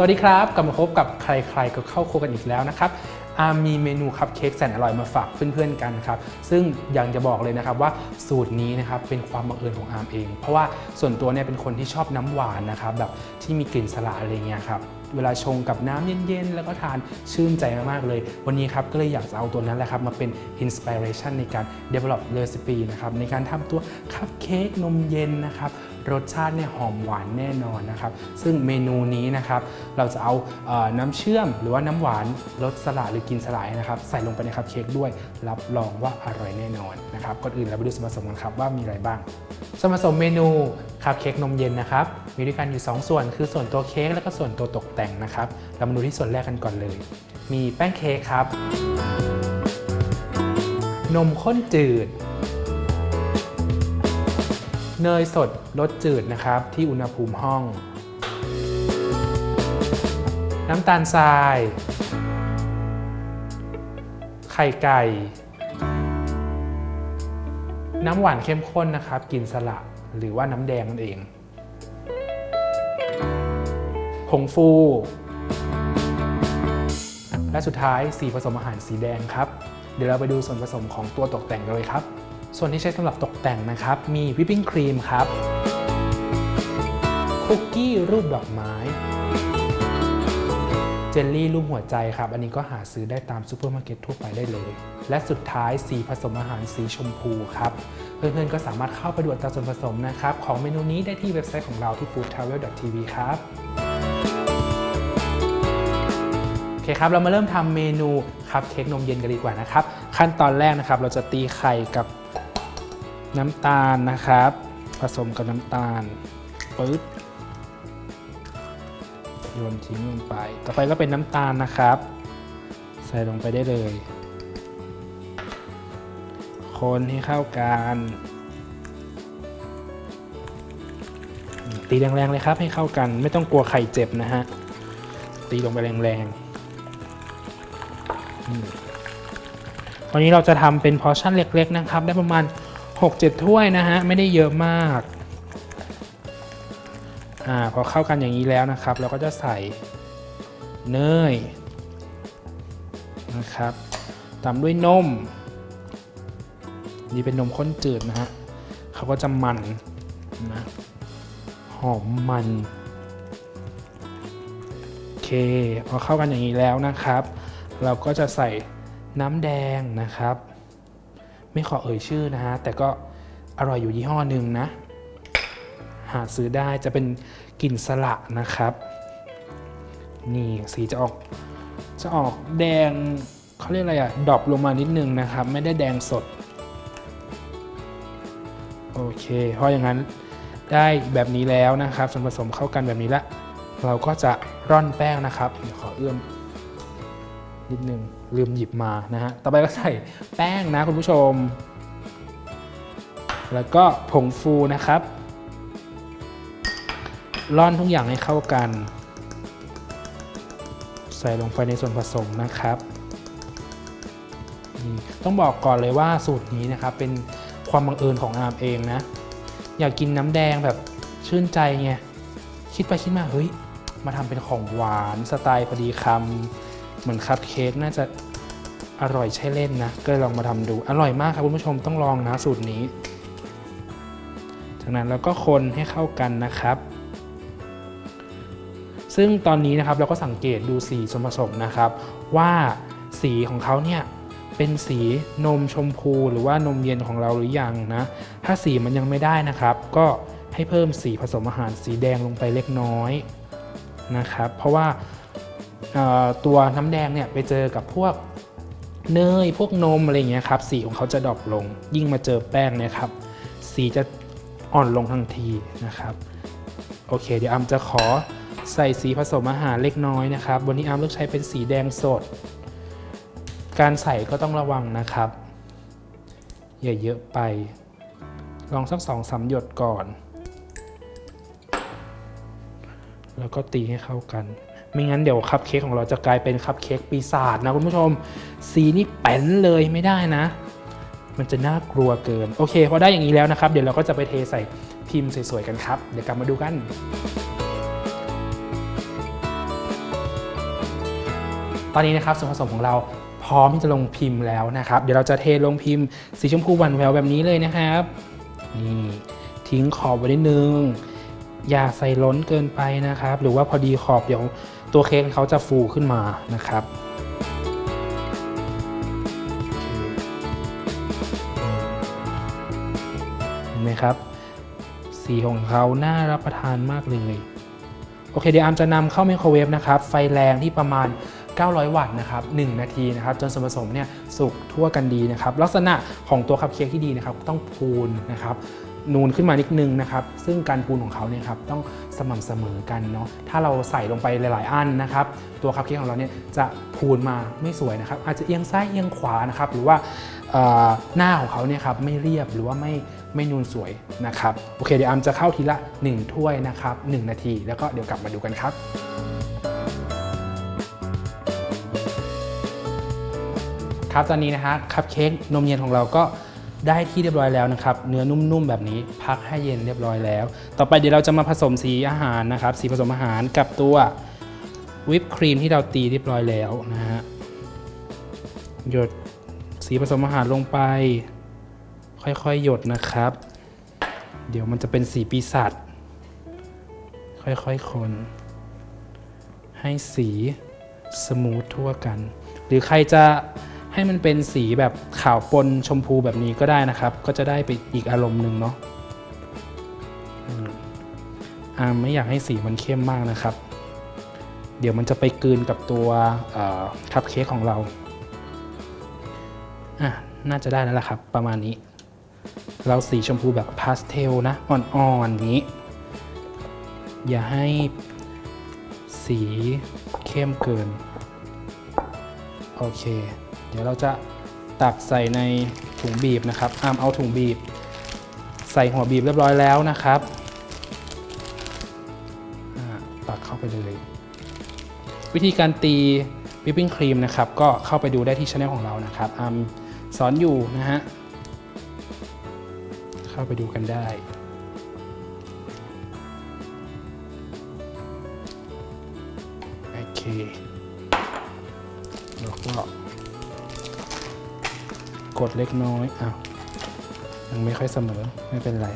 สวัสดีครับ กลับมาพบกับใครๆก็เข้าครัวกันอีกแล้วนะครับอาร์มมีเมนูคัพเค้กแสนอร่อยมาฝากเพื่อนๆกันครับซึ่งอยากจะบอกเลยนะครับว่าสูตรนี้นะครับเป็นความบังเอิญของอาร์มเอง เพราะว่าส่วนตัวเนี่ยเป็นคนที่ชอบน้ำหวานนะครับแบบที่มีกลิ่นสละอะไรเงี้ยครับเวลาชงกับน้ำเย็นๆ แล้วก็ทานชื่นใจมากๆเลย วันนี้ครับก็เลยอยากจะเอาตัวนั้นแหละครับมาเป็นอินสปิเรชันในการ develop recipe นะครับในการทำตัวคัพเค้กนมเย็นนะครับ รสชาติเนี่ยหอมหวานแน่นอนนะครับ ซึ่งเมนูนี้นะครับเราจะเอาเออน้ำเชื่อมหรือว่าน้ำหวานรสสละหรือกินสลายนะครับ ใส่ลงไปในคัพเค้กด้วย รับรองว่าอร่อยแน่นอนนะครับก่อนอื่นเราไปดูส่วนผสมกันครับว่ามีอะไรบ้างส่วนผสมเมนูคัพเค้กนมเย็นนะครับมีด้วยกันอยู่ 2 ส่วนคือส่วนตัวเค้กแล้วก็ส่วนตัวตกแต่งนะครับ เรามาดูที่ส่วนแรกกันก่อนเลย มีแป้งเค้กครับ นมข้นจืด เนยสดรสจืดนะครับ ที่อุณหภูมิห้อง น้ำตาลทราย ไข่ไก่ น้ำหวานเข้มข้นนะครับกลิ่นสละหรือว่าน้ำแดงนั่นเอง ผงฟู และสุดท้ายสีผสมอาหารสีแดงครับ เดี๋ยวเราไปดูส่วนผสมของตัวตกแต่งกันเลยครับ ส่วนที่ใช้สำหรับตกแต่งนะครับ มีวิปปิ้งครีมครับ คุกกี้รูปดอกไม้ เจลลี่รูปหัวใจครับ อันนี้ก็หาซื้อได้ตามซูเปอร์มาร์เก็ตทั่วไปได้เลย และสุดท้ายสีผสมอาหารสีชมพูครับ เพื่อนๆก็สามารถเข้าไปดูอัตราส่วนผสมนะครับ ของเมนูนี้ได้ที่เว็บไซต์ของเราที่ foodtravel.tv ครับโอเคครับเรามาเริ่มทำเมนูคัพเค้กนมเย็นกันดีกว่านะครับ ขั้นตอนแรกนะครับ เราจะตีไข่กับ น้ำตาลนะครับ ผสมกับน้ำตาลปึ๊ดโยนทิ้งลงไป ต่อไปก็เป็นน้ำตาลนะครับ ใส่ลงไปได้เลย คนให้เข้ากันตีแรงๆเลยครับให้เข้ากัน ไม่ต้องกลัวไข่เจ็บนะฮะ ตีลงไปแรงๆอืมวันนี้เราจะทำเป็นพอชั่นเล็ก ๆ นะครับ ได้ประมาณ 6-7 ถ้วยนะฮะ ไม่ได้เยอะมากอ่าพอเข้ากันอย่างนี้แล้วนะครับ เราก็จะใส่เนยนะครับตามด้วยนม นี่เป็นนมข้นจืดนะฮะเขาก็จะมันนะหอมมันโอเคพอเข้ากันอย่างนี้แล้วนะครับ เราก็จะใส่น้ำแดงนะครับ ไม่ขอเอ่ยชื่อนะฮะ แต่ก็อร่อยอยู่ยี่ห้อหนึ่งนะ หาซื้อได้จะเป็นกลิ่นสละนะครับ นี่สีจะออกจะออกแดงเขาเรียกอะไรอะดรอปลงมานิดนึงนะครับ ไม่ได้แดงสด โอเค เพราะอย่างนั้นได้แบบนี้แล้วนะครับส่วนผสมเข้ากันแบบนี้ละ เราก็จะร่อนแป้งนะครับขอเอื้อม นิดนึงลืมหยิบมานะฮะ ต่อไปก็ใส่แป้งนะคุณผู้ชม แล้วก็ผงฟูนะครับร่อนทุกอย่างให้เข้ากัน ใส่ลงไปในส่วนผสมนะครับต้องบอกก่อนเลยว่าสูตรนี้นะครับ เป็นความบังเอิญของอาร์มเองนะ อยากกินน้ำแดงแบบชื่นใจไงคิดไปคิดมาเฮ้ย มาทำเป็นของหวานสไตล์พอดีคำ เหมือนคัพเค้กน่าจะอร่อยใช่เล่นนะ ก็เลยลองมาทำดู อร่อยมากครับคุณผู้ชมต้องลองนะสูตรนี้ จากนั้นเราก็คนให้เข้ากันนะครับ ซึ่งตอนนี้นะครับเราก็สังเกตดูสีส่วนผสมนะครับ ว่าสีของเขาเนี่ยเป็นสีนมชมพูหรือว่านมเย็นของเราหรือยังนะ ถ้าสีมันยังไม่ได้นะครับ ก็ให้เพิ่มสีผสมอาหารสีแดงลงไปเล็กน้อยนะครับ เพราะว่า ตัวน้ำแดงเนี่ยไปเจอกับพวกเนยพวกนมอะไรเงี้ยครับสีของเขาจะดรอปลง ยิ่งมาเจอแป้งเนี่ยครับสีจะอ่อนลงทันทีนะครับโอเค เดี๋ยวอัมจะขอใส่สีผสมอาหารเล็กน้อยนะครับ วันนี้อัมเลือกใช้เป็นสีแดงสด การใส่ก็ต้องระวังนะครับ อย่าเยอะไป ลองสักสองสามหยดก่อน แล้วก็ตีให้เข้ากัน ไม่งั้นเดี๋ยวคัพเค้กของเราจะกลายเป็นคัพเค้กปีศาจนะคุณผู้ชม สีนี่แป้นเลยไม่ได้นะ มันจะน่ากลัวเกิน โอเคพอได้อย่างนี้แล้วนะครับ เดี๋ยวเราก็จะไปเทใส่พิมพ์สวยๆกันครับ เดี๋ยวกลับมาดูกันตอนนี้นะครับส่วนผสมของเราพร้อมที่จะลงพิมพ์แล้วนะครับ เดี๋ยวเราจะเทลงพิมพ์สีชมพูหวานแววแบบนี้เลยนะครับนี่ทิ้งขอบไว้นิดนึง อย่าใส่ล้นเกินไปนะครับ หรือว่าพอดีขอบเดี๋ยว ตัวเค้กเขาจะฟูขึ้นมานะครับเห็นไหมครับ สีของเขาน่ารับประทานมากเลยโอเคเดี๋ยวอามจะนำเข้าไมโครเวฟนะครับ ไฟแรงที่ประมาณ 900 วัตต์นะครับ 1 นาทีนะครับ จนส่วนผสมเนี่ยสุกทั่วกันดีนะครับ ลักษณะของตัวคัพเค้กที่ดีนะครับ ต้องพูนนะครับ นูนขึ้นมานิดนึงนะครับ ซึ่งการพูนของเขาเนี่ยครับต้องสม่ำเสมอกันเนาะถ้าเราใส่ลงไปหลาย ๆ อันนะครับ ตัวคัพเค้กของเราเนี่ยจะพูนมาไม่สวยนะครับ อาจจะเอียงซ้ายเอียงขวานะครับ หรือว่าหน้าของเขาเนี่ยครับไม่เรียบหรือว่าไม่ไม่นูนสวยนะครับโอเคเดี๋ยวอามจะเข้าทีละ 1 ถ้วยนะครับ 1 นาที แล้วก็เดี๋ยวกลับมาดูกันครับครับตอนนี้นะฮะคัพเค้กนมเย็นของเราก็ ได้ที่เรียบร้อยแล้วนะครับ เนื้อนุ่มๆแบบนี้พักให้เย็นเรียบร้อยแล้ว ต่อไปเดี๋ยวเราจะมาผสมสีอาหารนะครับ สีผสมอาหารกับตัววิปครีมที่เราตีเรียบร้อยแล้วนะฮะหยดสีผสมอาหารลงไป ค่อยๆหยดนะครับ เดี๋ยวมันจะเป็นสีปีศาจค่อยๆคน ให้สีสมูททั่วกัน หรือใครจะ ให้มันเป็นสีแบบขาวปนชมพูแบบนี้ก็ได้นะครับ ก็จะได้ไปอีกอารมณ์หนึ่งเนาะอ่าไม่อยากให้สีมันเข้มมากนะครับ เดี๋ยวมันจะไปกลืนกับตัวคัพเค้กของเราอะน่าจะได้แล้วล่ะครับ ประมาณนี้ เราสีชมพูแบบพาสเทลนะ อ่อนๆนี้ อย่าให้สีเข้มเกิน โอเค เดี๋ยวเราจะตักใส่ในถุงบีบนะครับอามเอาถุงบีบ ใส่หัวบีบเรียบร้อยแล้วนะครับตักเข้าไปเลย วิธีการตีวิปปิ้งครีมนะครับก็เข้าไปดูได้ที่ช anel ของเรานะครับอามสอนอยู่นะฮะเข้าไปดูกันได้โอเคแล้วก็ กดเล็กน้อยอ้าวยังไม่ค่อยเสมอไม่เป็นไร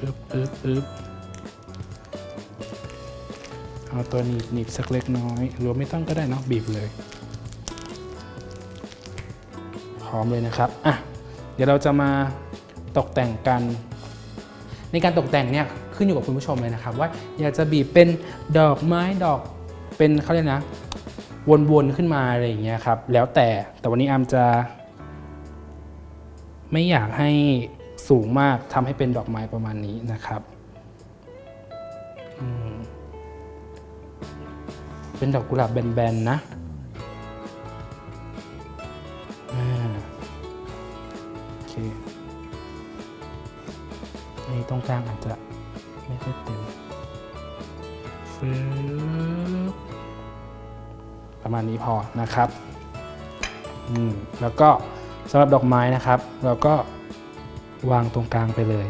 อึบอึบอึบเอาตัวหนีบหนีบสักเล็กน้อยรว่าไม่ต้องก็ได้เนอะบีบเลยพร้อมเลยนะครับอะเดี๋ยวเราจะมาตกแต่งกัน ในการตกแต่งเนี่ยขึ้นอยู่กับคุณผู้ชมเลยนะครับ ว่าอยากจะบีบเป็นดอกไม้ดอก เป็นเขาเรียกนะ วนๆขึ้นมาอะไรอย่างเงี้ยครับ แล้วแต่แต่วันนี้อามจะ ไม่อยากให้สูงมากทำให้เป็นดอกไม้ประมาณนี้นะครับเป็นดอกกุหลาบแบนๆนะอ่าโอเคอันนี้ตรงกลางอาจจะไม่ค่อยเต็ม ประมาณนี้พอนะครับอืมแล้วก็สำหรับดอกไม้นะครับ เราก็วางตรงกลางไปเลย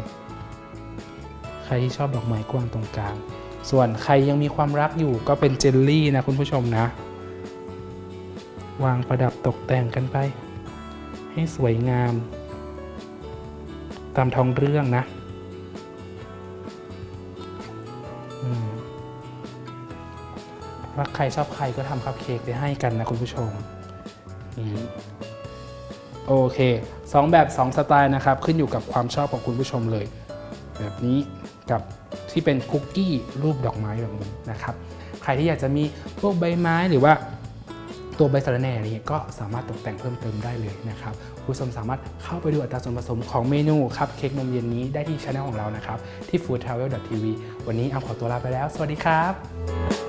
ใครที่ชอบดอกไม้กวางตรงกลาง ส่วนใครยังมีความรักอยู่ก็เป็นเจลลี่นะคุณผู้ชมนะ วางประดับตกแต่งกันไป ให้สวยงาม ตามท้องเรื่องนะ ใครชอบใครก็ทำคัพเค้กไปให้กันนะคุณผู้ชมโอเคสองแบบสองสไตล์นะครับ ขึ้นอยู่กับความชอบของคุณผู้ชมเลย แบบนี้กับที่เป็นคุกกี้รูปดอกไม้แบบนี้นะครับ ใครที่อยากจะมีพวกใบไม้หรือว่าตัวใบสะระแหน่นี้ก็สามารถตกแต่งเพิ่มเติมได้เลยนะครับคุณผู้ชมสามารถเข้าไปดูอัตราส่วนผสมของเมนูครับเค้กนมเย็นนี้ได้ที่ช anel ของเรานะครับ ที่ foodtravel.tv วันนี้อามขอตัวลาไปแล้ว สวัสดีครับ